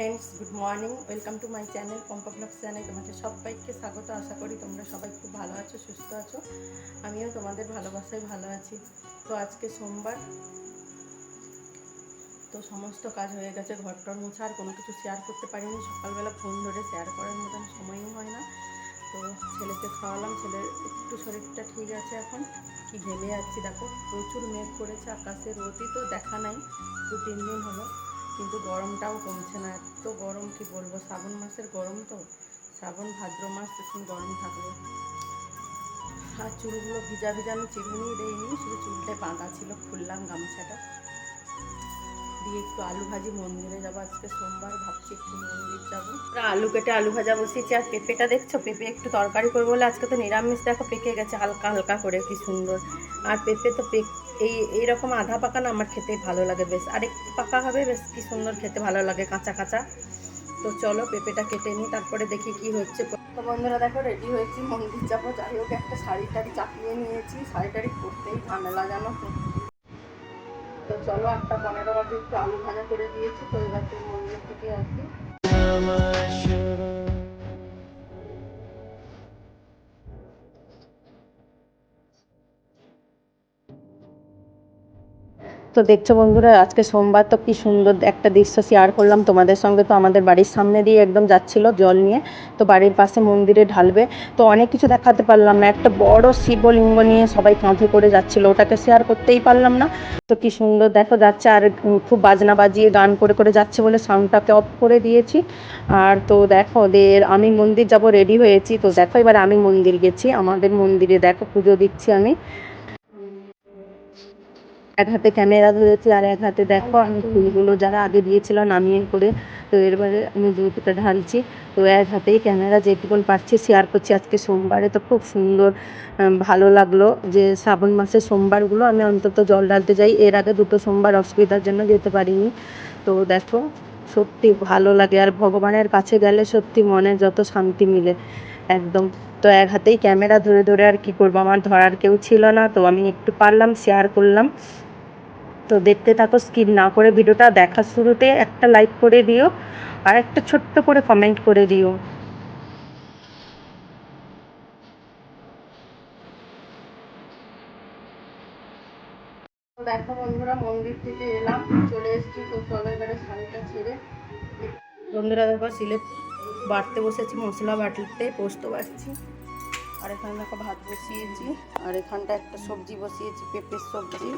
Friends good morning welcome to my channel Pompa blog channel তোমাদের সবাইকে স্বাগত। আশা করি তোমরা সবাই খুব ভালো আছো, সুস্থ আছো। আমিও তোমাদের ভালোবাসায় ভালো আছি। তো আজকে সোমবার। তো সমস্ত কাজ হয়ে গেছে ঘর টর মুছা আর কোনো কিছু শেয়ার করতে পারিনি। সকালবেলা ফোন ধরে শেয়ার করার মতন সময়ও হয় না। তো ছেলেকে খাওয়ালাম, ছেলের একটু শরীরটা ঠিক আছে এখন। কি ঘেমে যাচ্ছি দেখো, প্রচুর মেঘ করেছে আকাশে, রোদই তো দেখা নাই। দু তিন দিন হলো। কিন্তু গরমটাও কমছে না। এত গরম, কি বলব? শ্রাবণ মাসের গরম তো। শ্রাবণ, ভাদ্র মাস, এখন গরম থাকবে। আর চুলগুলো ভিজা ভিজা আমি চিরুনি দেইনি, শুধু চুলটায় বাঁধা ছিল খুললাম গামছাটা। দিয়ে একটু আলু ভাজি মন্দিরে যাব আজকে সোমবার, ভাবছি একটু মন্দির যাব। আলু কেটে আলু ভাজা বসিয়েছি, আর পেঁপেটা দেখছ? পেঁপে একটু তরকারি করব বলে আজকে তো নিরামিষ, দেখো পেকে গেছে হালকা হালকা করে, কি সুন্দর। আর পেঁপে তো পেক এই এইরকম আধা পাকা না আমার খেতে ভালো লাগে বেশ। আর একটু পাকা হবে বেশ কি সুন্দর খেতে ভালো লাগে কাঁচা কাঁচা। তো চলো পেঁপেটা কেটে নিই তারপরে দেখি কি হচ্ছে। তো বন্ধুরা দেখো রেডি হয়েছি মন্দির যাব। যাই হোক একটা শাড়ি টাড়ি চাপিয়ে নিয়েছি। শাড়ি টাড়ি পরতেই ঝামেলা জানো তো তো চলো একটা পনেরো বাজে একটু আলু ভাজা করে দিয়েছি তো এবার মন্দির থেকে আসি। তো দেখছ বন্ধুরা, আজকে সোমবার তো কি সুন্দর একটা দৃশ্য শেয়ার করলাম তোমাদের সঙ্গে। তো আমাদের বাড়ির সামনে দিয়ে একদম যাচ্ছিল জল নিয়ে, তো বাড়ির পাশে মন্দিরে ঢালবে। তো অনেক কিছু দেখাতে পারলাম না, একটা বড় শিবলিঙ্গ নিয়ে সবাই কাঁধে করে যাচ্ছিল, ওটাকে শেয়ার করতেই পারলাম না। তো কি সুন্দর, দেখো যাচ্ছে আর খুব বাজনা বাজিয়ে গান করে করে যাচ্ছে বলে সাউন্ডটাকে অফ করে দিয়েছি। আর তো দেখো ওদের আমি মন্দির যাব রেডি হয়েছি। তো দেখো এবার আমি মন্দির গেছি, আমাদের মন্দিরে দেখো পুজো দিচ্ছি আমি। এক হাতে ক্যামেরা ধরেছি আর এক হাতে দেখো আমি ফুলগুলো যারা আগে দিয়েছিল নামিয়ে করে, তো এরপরে আমি দুধটা ঢালছি। তো এক হাতেই ক্যামেরা যেটুকুন পারছি শেয়ার করছি আজকে সোমবারে। তো খুব সুন্দর ভালো লাগল যে শ্রাবণ মাসের সোমবারগুলো আমি অন্তত জল ঢালতে যাই। এর আগে দুটো সোমবার অসুবিধার জন্য যেতে পারিনি। তো দেখো, সত্যি ভালো লাগে আর ভগবানের কাছে গেলে সত্যি মনে যত শান্তি মিলে, একদম। তো এক হাতেই ক্যামেরা ধরে ধরে আর কি করব? আমার ধরার কেউ ছিল না, তো আমি একটু পারলাম শেয়ার করলাম। তো দেখতে থাকো স্কিপ না করে ভিডিওটা দেখার শুরুতে একটা লাইক করে দিও আর একটা ছোট্ট করে কমেন্ট করে দিও। দেখো বন্ধুরা, মন্দির থেকে এলাম, চলে এসেছি তো চলো এবারে শাড়িটা ছেড়ে। বন্ধুরা দেখো, সিলে বাটতে বসেছি, মশলা বাটতে, পোস্ত বাটছি। আর এখানে দেখো ভাত বসিয়েছি, আর এখানটা একটা সবজি বসিয়েছি, পেঁপের সবজি।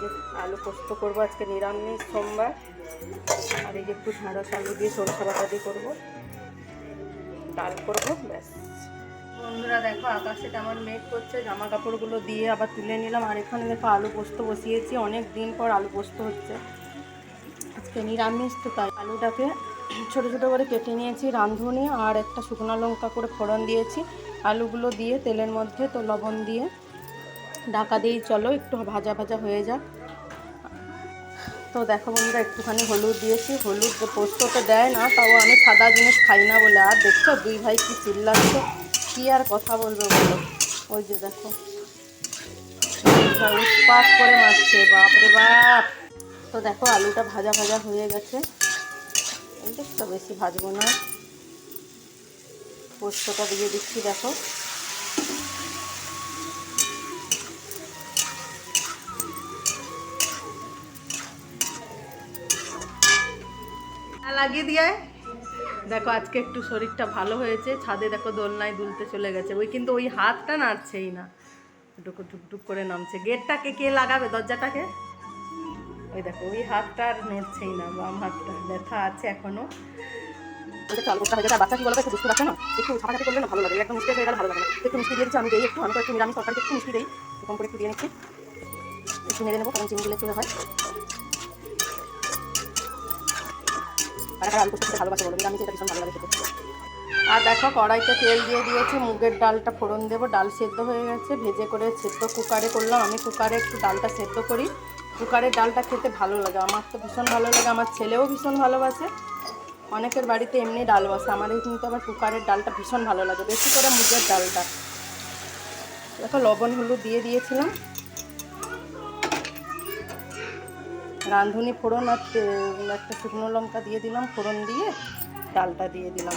যে আলু পোস্ত করব আজকে নিরামিষ সোমবার। আর এই যে একটু ঢাঁড়স আলু দিয়ে সরষে বাটা দিয়ে করব। ডাল করব, ব্যাস। বন্ধুরা দেখো, আকাশে কেমন মেঘ করছে জামা কাপড়গুলো দিয়ে আবার তুলে নিলাম। আর এখানে দেখো আলু পোস্ত বসিয়েছি, অনেক দিন পর আলু পোস্ত হচ্ছে। আজকে নিরামিষ, তো তাই আলুটাকে ছোট ছোট করে কেটে নিয়েছি, রাঁধুনি আর একটা শুকনো লঙ্কা করে ফোড়ন দিয়েছি। আলুগুলো দিয়ে তেলের মধ্যে তো লবণ দিয়ে ঢাকা দিয়েই চলো, একটু ভাজা ভাজা হয়ে যাক। তো দেখো বন্ধুরা, একটুখানি হলুদ দিয়েছি। হলুদ যে পোস্ততে দেয় না, তাও আমি সাদা জিনিস খাই না বলে। আর দেখছ, দুই ভাই কি চিল্লাচ্ছে? কি আর কথা বলবে বলো? ওই যে দেখো। উৎপাত করে মারছে, বাপরে বাপ! তো দেখো, আলুটা ভাজা ভাজা হয়ে গেছে। দেখছ বেশি ভাজবো না। পোস্তটা দিয়ে দিচ্ছি, দেখো। লাগিয়ে দিয়ে দেখো, আজকে একটু শরীরটা ভালো হয়েছে। ছাদে দেখো, দোলনায় দুলতে চলে গেছে। ওই কিন্তু ওই হাতটা নাড়ছেই না। টুকু টুকটুক করে নামছে। গেটটাকে কে লাগাবে? দরজাটাকে? ওই দেখো, ওই হাতটা আর নড়ছেই না, বাম হাতটা। ব্যথা আছে এখনও। ওটা চাল করতে হয় বাচ্চা কি বলবে একটু বুঝতে পারছে না? একটু ছাপাছাপি করলে ভালো লাগে। একদম মিষ্টি হয়ে ভালো লাগে একটু মিষ্টি দিয়ে দিচ্ছি আমি দিই একটু, আমি একটু নিরামিষ তরকারিতে একটু মিষ্টি দিই। কম করে একটু দিয়ে নিচ্ছি। একটু নেড়ে নেব, কারণ চিনি দিলে চলে হয়। খেতে আর দেখো, কড়াইতে তেল দিয়ে দিয়েছি, মুগের ডালটা ফোড়ন দেবো, ডাল সেদ্ধ হয়ে গেছে, ভেজে করে সেদ্ধ কুকারে করলাম। আমি কুকারে একটু ডালটা সেদ্ধ করি, কুকারের ডালটা খেতে ভালো লাগে, আমার তো ভীষণ ভালো লাগে, আমার ছেলেও ভীষণ ভালোবাসে। অনেকের বাড়িতে এমনি ডাল বসে আমাদের কিন্তু আবার কুকারের ডালটা ভীষণ ভালো লাগে, বেশি করে মুগের ডালটা। দেখো, লবণ, হলুদ দিয়ে দিয়েছিলাম। রাঁধুনি ফোড়ন আর একটা শুকনো লঙ্কা দিয়ে দিলাম, ফোড়ন দিয়ে ডালটা দিয়ে দিলাম।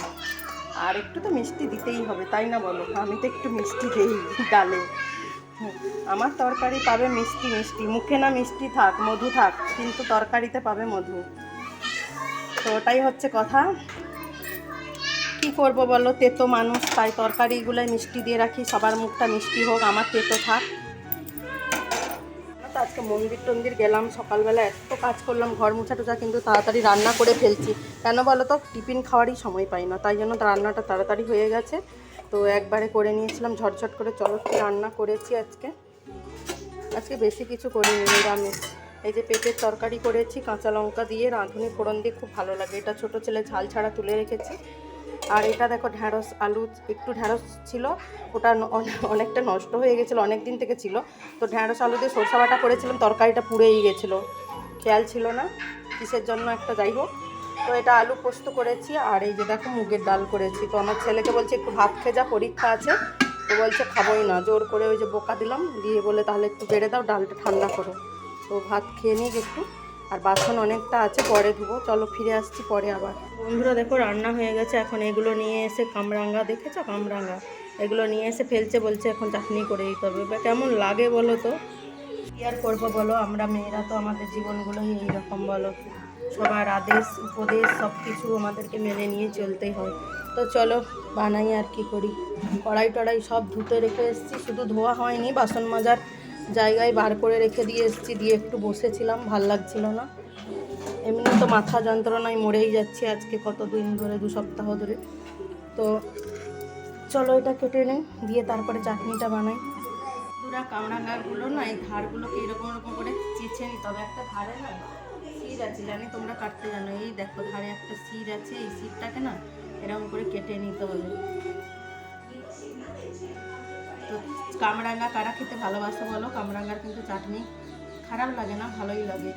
আর একটু তো মিষ্টি দিতেই হবে, তাই না বলো? আমি তো একটু মিষ্টি দিই ডালে। আমার তরকারি পাবে মিষ্টি মিষ্টি, মুখে না মিষ্টি থাক, মধু থাক, কিন্তু তরকারিতে পাবে মধু। তো ওটাই হচ্ছে কথা। কি করব বলো? তেতো মানুষ, তাই তরকারিগুলোয় মিষ্টি দিয়ে রাখি, সবার মুখটা মিষ্টি হোক, আমার তেতো থাক। আজকে মন্দির টন্দির গেলাম, সকালবেলা এত কাজ করলাম, ঘর মুছা টুছা কিন্তু তাড়াতাড়ি রান্না করে ফেলছি। কেন বলো তো টিফিন খাওয়ারই সময় পাই না, তাই জন্য রান্নাটা তাড়াতাড়ি হয়ে গেছে। তো একবারে করে নিয়েছিলাম, ঝটঝট করে চলো কি রান্না করেছি আজকে। আজকে বেশি কিছু করিনি, নিরামিষ। এই যে পেঁপের তরকারি করেছি, কাঁচা লঙ্কা দিয়ে, রাঁধুনি ফোড়ন দিয়ে খুব ভালো লাগে। এটা ছোট ছেলে ঝাল ছাড়া তুলে রেখেছি। আর এটা দেখো ঢ্যাঁড়স, আলু, একটু ঢ্যাঁড়স ছিল, ওটা অনেকটা নষ্ট হয়ে গেছিল অনেক দিন থেকে ছিল। তো ঢ্যাঁড়স, আলু দিয়ে সরষা বাটা করেছিলাম, তরকারিটা পুড়েই গেছিল। খেয়াল ছিল না কিসের জন্য একটা, যাই হোক। তো এটা আলু পোস্ত করেছি, আর এই যে দেখো মুগের ডাল করেছি। তো আমার ছেলেকে বলছে, একটু ভাত খেয়ে যা পরীক্ষা আছে। তো বলছে, খাবোই না। জোর করে ওই যে বোকা দিলাম, দিয়ে বলে, তাহলে একটু বেড়ে দাও, ডালটা ঠান্ডা করো। তো ভাত খেয়ে নিই একটু। আর বাসন অনেকটা আছে, পরে ধুবো। চলো ফিরে আসছি পরে আবার। বন্ধুরা, দেখো, রান্না হয়ে গেছে। এখন এগুলো নিয়ে এসে কামরাঙ্গা, দেখেছ? কামরাঙ্গা। এগুলো নিয়ে এসে ফেলছে বলছে, এখন চাটনি করে দিতে হবে। এবার কেমন লাগে বলো তো? কি আর করব বলো? আমরা মেয়েরা তো আমাদের জীবনগুলোই এইরকম বলো। সবার আদেশ, উপদেশ সব কিছু আমাদেরকে মেনে নিয়ে চলতেই হয়। তো চলো, বানাই আর কি করি। কড়াই টড়াই সব ধুতে রেখে এসেছি। শুধু ধোয়া হয়নি, বাসন মাজার জায়গায় বার করে রেখে দিয়ে এসেছি, দিয়ে একটু বসেছিলাম, ভালো লাগছিল না। এমনি তো মাথা যন্ত্রণায় মরেই যাচ্ছে আজকে কত দিন ধরে, দু সপ্তাহ ধরে। তো চলো এটা কেটে নিই, দিয়ে তারপরে চাটনিটা বানাই। পুরা কামরাঙ্গাগুলো না, এই ধারগুলোকে এরকম এরকম করে চেঁচে নিতে হবে একটা ধারে না সির আছে, জানি তোমরা কাটতে জানো। এই দেখো ধারে একটা সির আছে, এই সিরটাকে না এরকম করে কেটে নিতে হবে। তো কামরাঙ্গা কারা খেতে ভালোবাসে বলো? কামরাঙ্গার কিন্তু চাটনি খারাপ লাগে না, ভালোই লাগে।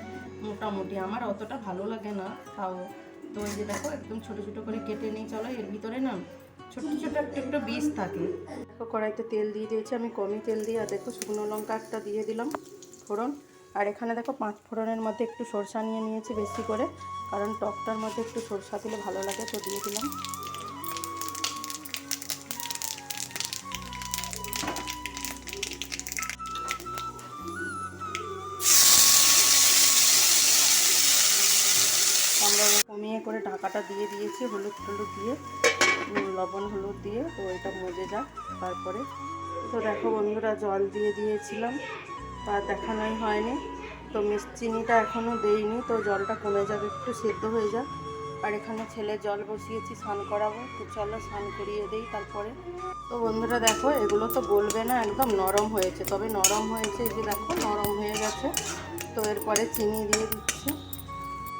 মোটামুটি আমার অতটা ভালো লাগে না, তাও। তো এই যে দেখো, একদম ছোটো ছোটো করে কেটে নিই, চলো এর ভিতরে না ছোট্ট ছোট একটু একটু বীজ থাকে। দেখো, কড়াইতে তেল দিয়ে দিয়েছি, আমি কমই তেল দিয়ে আর দেখো শুকনো লঙ্কা একটা দিয়ে দিলাম ফোড়ন। আর এখানে দেখো পাঁচ ফোড়নের মধ্যে একটু সরষা নিয়ে নিয়েছি বেশি করে, কারণ টকটার মধ্যে একটু সরষা দিলে ভালো লাগে, তো দিয়ে দিলাম। আমরা কমিয়ে করে ঢাকাটা দিয়ে দিয়েছি, হলুদ হলুদ দিয়ে লবণ হলুদ দিয়ে, তো এটা মজে যাক তারপরে। তো দেখো বন্ধুরা, জল দিয়ে দিয়েছিলাম, তা দেখানোই হয়নি। তো চিনিটা এখনও দেইনি, তো জলটা কমে যাবে একটু সেদ্ধ হয়ে যাক। আর এখানে ছেলে জল বসিয়েছি, স্নান করাবো, তো চলো স্নান করিয়ে দিই তারপরে। তো বন্ধুরা, দেখো, এগুলো তো বলবে না, একদম নরম হয়েছে। তবে নরম হয়েছে যে দেখো, নরম হয়ে গেছে। তো এরপরে চিনি দিয়ে দিচ্ছি।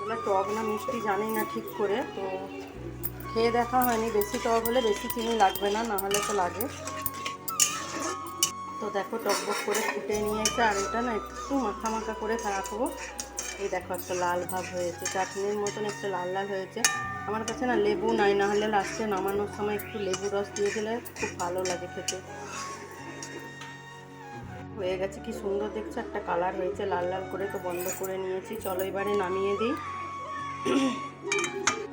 এগুলো টক না মিষ্টি জানি না ঠিক করে, তো খেয়ে দেখা হয়নি। বেশি টক হলে বেশি চিনি লাগবে না না হলে তো লাগে। তো দেখো টকবক করে ফুটে নিয়েছে, আর এটা না একটু মাখা মাখা করে রাখব। এই দেখো, একটা লাল ভাব হয়েছে, চাটনির মতন একটু লাল লাল হয়েছে। আমার কাছে না লেবু নাই, না হলে লাস্টে নামানোর সময় একটু লেবু রস দিয়ে দিলে খুব ভালো লাগে খেতে। হয়ে গেছে, কি সুন্দর দেখছ, একটা কালার হয়েছে, লাল লাল করে তো বন্ধ করে নিয়েছি। চলো এবারে নামিয়ে দিই।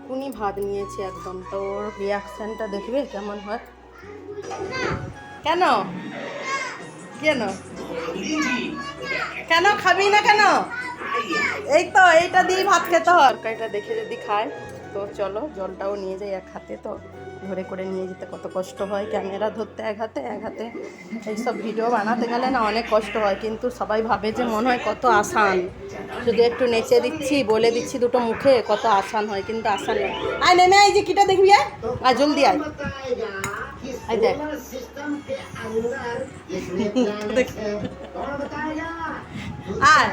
কুনি ভাত নিয়েছে একদম। তো ওর রিয়াকশানটা দেখবে কেমন হয়। কেন? কেন? কেন খাবি না কেন? এই তো, এইটা দিয়ে ভাত খেতে হয়। তরকারিটা দেখে যদি খায়। তো চলো জলটাও নিয়ে যাই এক হাতে তো। ধরে করে নিয়ে যেতে কত কষ্ট হয়। ক্যামেরা ধরতে এক হাতে এক হাতে। এইসব ভিডিও বানাতে গেলে না অনেক কষ্ট হয়। কিন্তু সবাই ভাবে যে মনে হয় কত আসান। শুধু একটু নেচে দিচ্ছি, বলে দিচ্ছি দুটো মুখে, কত আসান হয়। কিন্তু আসান নয় আয়, নেমে আয় যে কিটা দেখবি, আয়। আয়, জলদি আয় দেখ। আয়।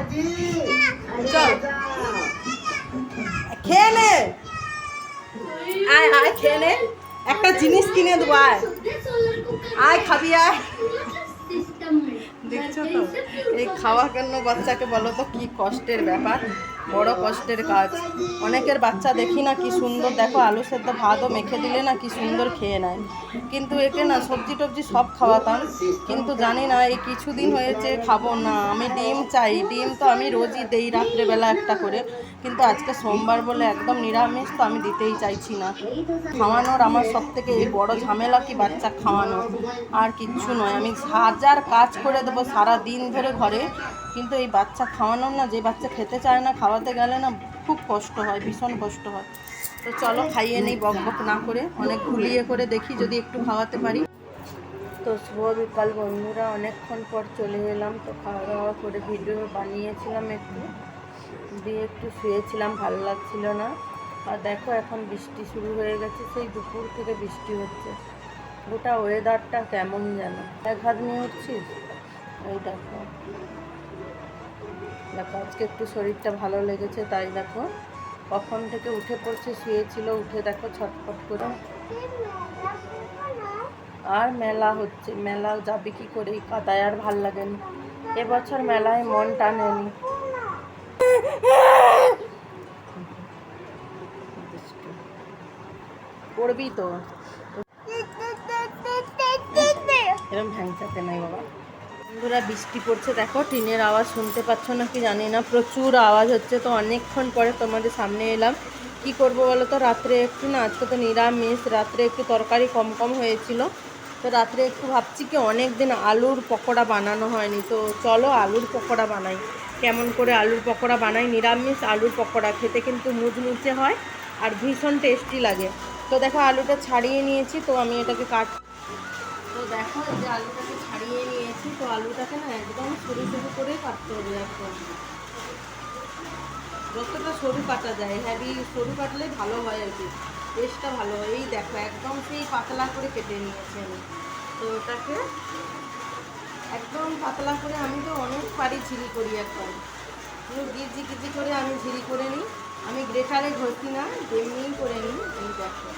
চল। খেয়ে নে। আয়, খেয়ে নে। একটা জিনিস কিনে দেবো, আয়। আয়, খাবি, আয়। দেখছ তো? এই খাওয়ার জন্য বাচ্চাকে বলো তো, কি কষ্টের ব্যাপার। বড় কষ্টের কাজ। অনেকের বাচ্চা দেখি না কি সুন্দর, দেখো আলু সেদ্ধ ভাতও মেখে দিলে না কি সুন্দর খেয়ে নেয়। কিন্তু একে না সবজি টবজি সব খাওয়াতাম। কিন্তু জানি না, এই কিছুদিন হয়েছে, খাব না। আমি ডিম চাই, ডিম তো আমি রোজই দেই রাত্রেবেলা একটা করে। কিন্তু আজকে সোমবার বলে একদম নিরামিষ, তো আমি দিতেই চাইছি না। খাওয়ানোর আমার সব থেকে এই বড় ঝামেলা কি বাচ্চা খাওয়ানো? আর কিচ্ছু নয়। আমি হাজার কাজ করে দেবো সারা দিন ধরে ঘরে। কিন্তু এই বাচ্চা খাওয়ানোর না যে বাচ্চা খেতে চায় না খাওয়াতে গেলে না খুব কষ্ট হয়, ভীষণ কষ্ট হয়। তো চলো খাইয়ে নেই, বক বক না করে, অনেক ঘুলিয়ে করে দেখি যদি একটু খাওয়াতে পারি। তো শুভ বিকাল বন্ধুরা, অনেকক্ষণ পর চলে এলাম। তো খাওয়া দাওয়া করে ভিডিও বানিয়েছিলাম একটু। দিয়ে একটু শুয়েছিলাম, ভালো লাগছিল না। আর দেখো এখন বৃষ্টি শুরু হয়ে গেছে, সেই দুপুর থেকে বৃষ্টি হচ্ছে। গোটা ওয়েদারটা কেমন যেন। এক হাত নিয়ে উঠছিস? এই দেখো। দেখো, আজকে একটু শরীরটা ভালো লেগেছে, তাই দেখো, কখন থেকে উঠে পড়ছে, শুয়েছিল, উঠে দেখো, ছটফট করে। আর মেলা হচ্ছে মেলা যাবে কি করে কাদায় আর ভালো লাগেনি এবছর মেলায় মন টানেনি। পড়বি তো? এরকম ভ্যাংচাতে নাই বাবা। বন্ধুরা বৃষ্টি পড়ছে, দেখো, টিনের আওয়াজ শুনতে পাচ্ছ না কি জানি না, প্রচুর আওয়াজ হচ্ছে, তো অনেকক্ষণ পরে তোমাদের সামনে এলাম। কি করব বলো তো, রাত্রে একটু না, আজকে তো নিরামিষ, রাত্রে একটু তরকারি কম কম হয়েছিল। তো রাত্রে একটু ভাবছি কি অনেক দিন আলুর পকোড়া বানানো হয়নি, তো চলো আলুর পকোড়া বানাই। কেমন করে আলুর পকোড়া বানাই, নিরামিষ আলুর পকোড়া, খেতে কিন্তু মুচমুচে হয় আর ভীষণ টেস্টি লাগে। তো দেখো, আলুটা ছাড়িয়ে নিয়েছি, তো আমি এটাকে কাট তো দেখো যে আলুটাকে ছাড়িয়ে নিয়েছি তো আলুটাকে না একদম সরু সরু করে কাটতে হবে একদম যতটা সরু কাটা যায় হ্যাভি সরু কাটলে ভালো হয় আর কি। টেস্টটা ভালো হয়। এই দেখো, একদম সেই পাতলা করে কেটে নিয়েছি আমি। তো ওটাকে একদম পাতলা করে আমি তো অনেক পারি ঝিরি করি একদম পুরো গিজি গিজি করে আমি ঝিরি করে নিই। আমি গ্রেটারে ঘষি না এমনিই করে নিই, এই দেখো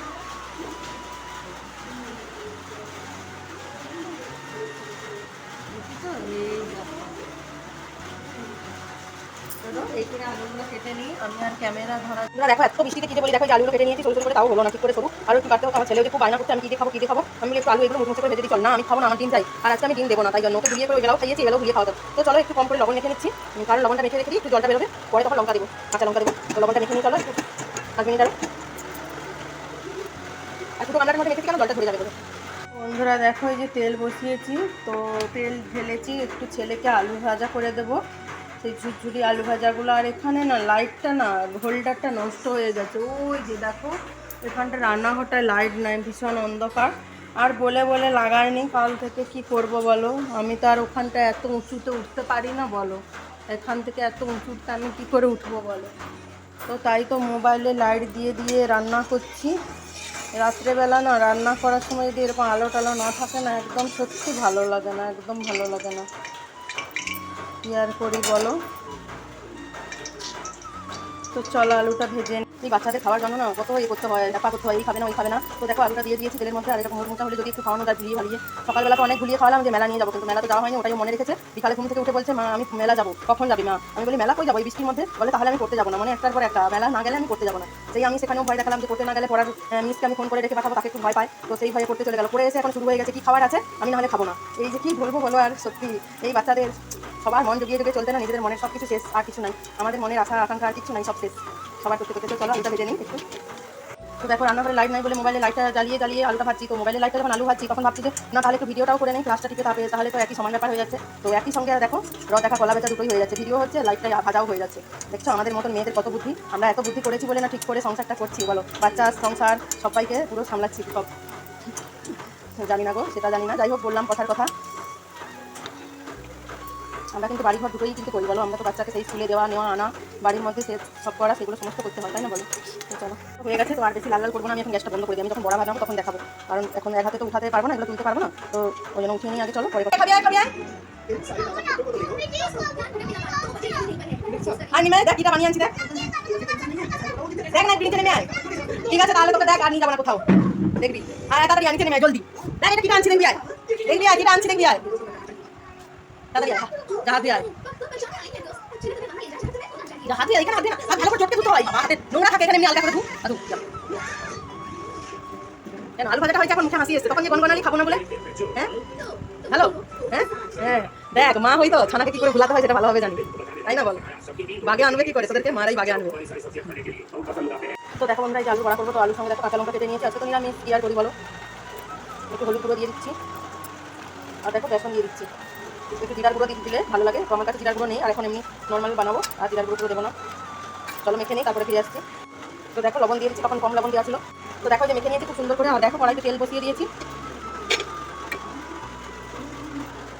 বুঝছ? এই দেখো। আলুগুলো কেটে নিই। আমি আর ক্যামেরা ধরা না দেখো এত বৃষ্টিতে কি বলি দেখো যে আলুগুলো কেটে নিয়েছি করে তাও হলো না ঠিক করে সরু আর একটু কাটতে হতো আমার ছেলেও যে খুব বায়না করতে আমি কি খাব কি খাব আমি একটু আলু এগুলো করে ভেজে দিই চল না আমি খাব না আমার ডিম চাই। আর আজকে আমি ডিম দেবো না তাই জন্য ওকে করে খাইয়েছি এগুলো তো চলো একটু কম করে লবণ মেখে নিচ্ছি। উম, কারণ লবণটা মেখে রেখে দিই একটু জলটা বেরোবে পরে তখন লঙ্কা দেবো কাঁচা লঙ্কা দেবো। তো লবণটা মেখে নিয়ে চলো একটু পাঁচ মিনিট আরও। আর দুটো গামলার মধ্যে মেখেছি কেন? জলটা ধরে যাবে বন্ধুরা দেখো এই যে তেল বসিয়েছি তো তেল ঢেলেছি একটু ছেলেকে আলু ভাজা করে দেবো। সেই ঝুরঝুরি আলু ভাজাগুলো, আর এখানে না লাইটটা না হোল্ডারটা নষ্ট হয়ে গেছে। ওই যে দেখো, এখানটা রান্নাঘরটায় লাইট নাই, ভীষণ অন্ধকার। আর বলে বলে লাগায়নি, কাল থেকে কি করব বলো? আমি তো আর ওখানটা এত উঁচুতে উঠতে পারি না বলো। এখান থেকে এত উঁচুতে আমি কি করে উঠবো বলো? তো তাই তো মোবাইলে লাইট দিয়ে দিয়ে রান্না করছি। রাত্রেবেলা না রান্না করার সময় যদি এরকম আলো টালো না থাকে না, একদম সত্যি ভালো লাগে না, একদম ভালো লাগে না। কি আর করি বলো তো চলো আলুটা ভেজে। এই বাচ্চাদের খাওয়ার জন্য না কত ইয়ে করতে হয় দেখা করতে হয়, এই খাবে না, ওই খাবে না। তো দেখো, আলুটা দিয়ে দিয়েছি তেলের মধ্যে, আর এরকম মোটা হলে যদি একটু খাওয়ানো যায় ভুলিয়ে ভালিয়ে সকালবেলা তো অনেক ভুলিয়ে খাওয়ালাম যে মেলা নিয়ে যাব, কিন্তু মেলা তো যাওয়া হয়নি, ওটাই মনে রেখেছে। বিকালে ঘুম থেকে উঠে বলছে, মা, আমি মেলা যাব, কখন যাবি মা? আমি বলি, মেলা কই যাব? এই বৃষ্টির মধ্যে। বলে, তাহলে আমি করতে যাব না। মানে একটার পর একটা, মেলা না গেলে আমি করতে যাব না। সেই আমি সেখানেও ভয় দেখালাম যে করতে না গেলে পড়ার মিসকে আমি ফোন করে রেখে পাঠাবো, তাকে একটু ভয় পায়। তো সেই ভয়ে করতে চলে গেল। পড়ে এসে এখন শুরু হয়ে গেছে, কি খাবার আছে? আমি নাহলে খাব না। এই যে কি বলব বলো আর সত্যি, এই বাচ্চাদের সবার মন জুগিয়ে জুগিয়ে চলতে না, নিজেদের মনের সব কিছু শেষ, আর কিছু নাই। আমাদের মনের আশা, আকাঙ্ক্ষা, আর কিছু নাই, সব শেষ। সবার করতে করতে, চলো, আলুটা ভেজে নিই একটু। তো দেখো, রান্নাঘরে লাইট নাই বলে মোবাইলে লাইটটা জ্বালিয়ে জ্বালিয়ে আলুটা ভাজছি। তো মোবাইলে লাইটটা যখন আলু ভাজছি, তখন ভাবছি যে, না, তাহলে একটু ভিডিওটাও করে নেই ক্লাসটা টিপে তাপে তাহলে তো একই সময় ব্যাপার হয়ে যাচ্ছে। তো একই সঙ্গে দেখো র দেখা, কলা বেচা দুটোই হয়ে যাচ্ছে। ভিডিও হচ্ছে লাইটটা ভাজাও হয়ে যাচ্ছে। দেখছ, আমাদের মতন মেয়েদের কত বুদ্ধি? আমরা এত বুদ্ধি করেছি বলে না ঠিক করে সংসারটা করছি, বলো? বাচ্চা, সংসার, সবাইকে পুরো সামলাচ্ছি সব। জানি না গো, সেটা জানি না। যাই হোক, বললাম কথার কথা। আমরা কিন্তু বাড়িঘর দুটোই কিন্তু করি, বলো? আমরা তো বাচ্চাকে সেই স্কুলে দেওয়া, নেওয়া, আনা, বাড়ির মধ্যে সে সব করা, সেগুলো সমস্ত করতে হয়, তাই না বলো? চলো। হয়ে গেছে, তো আর বেশি লাল লাল করব না, আমি এখন গ্যাসটা বন্ধ করে দিই, আমি যখন বড়া ভাজাবো তখন দেখাবো। কারণ এখন এক হাতে তো উঠাতে পারব না, এগুলো তুলতে পারব না, তো ওই জন্য উঠিয়ে নিয়ে আগে চলো, পরে আর নিমে আনছি, দেখ। দেখ না নেমে আয়। ঠিক আছে, তাহলে দেখ, আর নিয়ে কোথাও। দেখবি। আর তাড়াতাড়ি আনছে, নেমে জলদি। দেখ, এটা কিটা আনছি, দেখবি, আয়। দেখবি, আয় কিটা আনছি, দেখবি, আয়। তাড়াতাড়ি আয় হয়। এখানে হাসি এসছে। তখন যে গনগনালি খাব না বলে? হ্যাঁ? হ্যালো? হ্যাঁ? হ্যাঁ। দেখ, মা হই তো ছানাকে কি করে ভুলাতে হয়, সেটা ভালোভাবে জানি। তাই না বল? বাগে আনবে কি করে? তোদেরকে মারাই বাগে আনবে। তো দেখো আমরা এই আলু বড়া করব, তো আলুর সঙ্গে দেখো কাঁচা লঙ্কা কেটে নিয়েছি। আজকে তো নিরামিষ, কি আর করি বলো? একটু হলুদ গুঁড়ো দিয়ে দিচ্ছি। আর দেখো বেসন দিয়ে দিচ্ছি। একটু জিরার গুঁড়ো দিলে ভালো লাগে। তো আমার কাছে জিরার গুঁড়ো নেই, আর এখন এমনি নর্মাল বানাবো, আর জিরার গুঁড়ো দেবো না। চলো মেখে নিই, তারপরে ফিরে আসছি। তো দেখো, লবণ দিয়ে দিচ্ছি তখন কম লবণ দেওয়া তো দেখো যে মেখে নিয়েছি, খুব সুন্দর করে, আর দেখো, কড়াইতে তেল বসিয়ে দিয়েছি।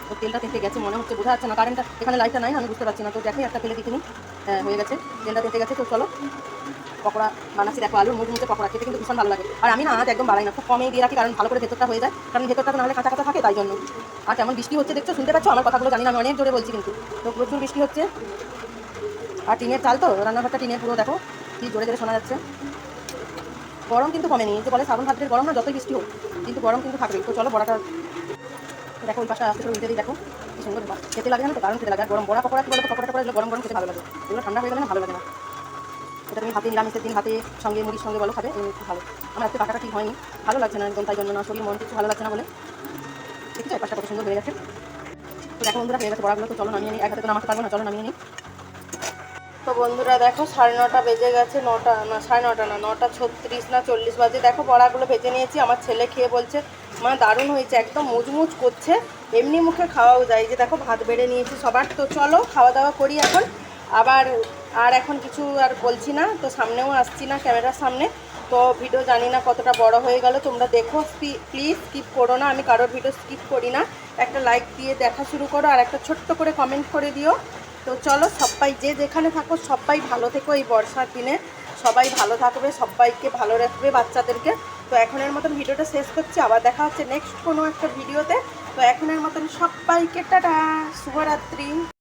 তো তেলটা তেতে গেছে, মনে হচ্ছে বোঝা যাচ্ছে না, কারেন্টটা, এখানে লাইটটা নাই, আমি বুঝতে পারছি না। তো দেখো একটা তেলে দিতে নিই হ্যাঁ হয়ে গেছে, তেলটা তেতে গেছে, তো চলো। পকোড়া বানাচ্ছি, দেখো আলুর মুখ মুখে পকোড়া, খেতে কিন্তু ভীষণ ভালো লাগে। আর আমি না আজ একদম বাড়াই না, খুব কমেই দিয়ে রাখি, কারণ ভালো করে ভেতরটা হয়ে যায়, কারণ ভেতরটা তো নাহলে কাঁচা কাঁচা থাকে, তাই জন্য। আর কেমন বৃষ্টি হচ্ছে দেখছ, শুনতে পাচ্ছ? আমার কথাগুলো জানি না, আমি অনেক জোরে বলছি কিন্তু। তো প্রচুর বৃষ্টি হচ্ছে। আর টিনের চাল তো, রান্নাঘরটা টিনের পুরো, দেখো, কি জোরে জোরে শোনা যাচ্ছে। গরম কিন্তু কমেনি, এই যে বলে শ্রাবণ ভাদ্রের গরম না, যতই বৃষ্টি হোক, কিন্তু গরম কিন্তু থাকবেই তো চলো বড়াটা, দেখো, ওই পাশটা আস্তে করে উল্টে দিই, দেখো, কি সুন্দর খেতে লাগে না তো? কারণ খেতে লাগে গরম, বড়া পকোড়া কি বলতো? পকোড়া টকোড়া গরম গরম খেতে ভালো লাগে। এগুলো ঠান্ডা হয়ে গেলে না, ভালো লাগে না। এটা তুমি হাতে, নিরামিষের দিন হাতে সঙ্গে মুড়ির সঙ্গে বলো খাবে খুব ভালো। আমার আজকে কাটাটা ঠিক হয়নি, ভালো লাগছে না একদম, তাই জন্য না, শরীর, মন কিছু ভালো লাগছে না বলে। ঠিক আছে পাশটা কত সুন্দর হয়ে গেছে। তো দেখো বন্ধুরা, হয়ে গেছে বড়াগুলো, তো চলো নামিয়ে নিই এক হাতে তো নামাতে পারব না, চলো নামিয়ে নিই। তো বন্ধুরা, দেখো, সাড়ে নটা বেজে গেছে, নটা, না, সাড়ে নটা না, নটা ছত্রিশ না চল্লিশ বাজে। দেখো, বড়াগুলো ভেজে নিয়েছি, আমার ছেলে খেয়ে বলছে, মা, দারুণ হয়েছে, একদম মুচমুচ করছে, এমনি মুখে খাওয়াও যায়। যে দেখো, ভাত বেড়ে নিয়েছি সবার, তো চলো, খাওয়া দাওয়া করি এখন। আবার আর এখন কিছু আর বলছি না, তো সামনেও আসছি না ক্যামেরার সামনে। তো ভিডিও জানি না কতটা বড় হয়ে গেল, তোমরা দেখো প্লিজ স্কিপ করো না, আমি কারোর ভিডিও স্কিপ করি না। একটা লাইক দিয়ে দেখা শুরু করো, আর একটা ছোট্ট করে কমেন্ট করে দিও। তো চলো সবাই যে যেখানে থাকো সবাই ভালো থেকো এই বর্ষার দিনে। সবাই ভালো থাকবে সবাইকে ভালো রাখবে বাচ্চাদেরকে। তো এখনের মতন ভিডিওটা শেষ করছি, আবার দেখা হচ্ছে নেক্সট কোনো একটা ভিডিওতে তো। এখনের মতন সবাইকে টাটা, শুভরাত্রি।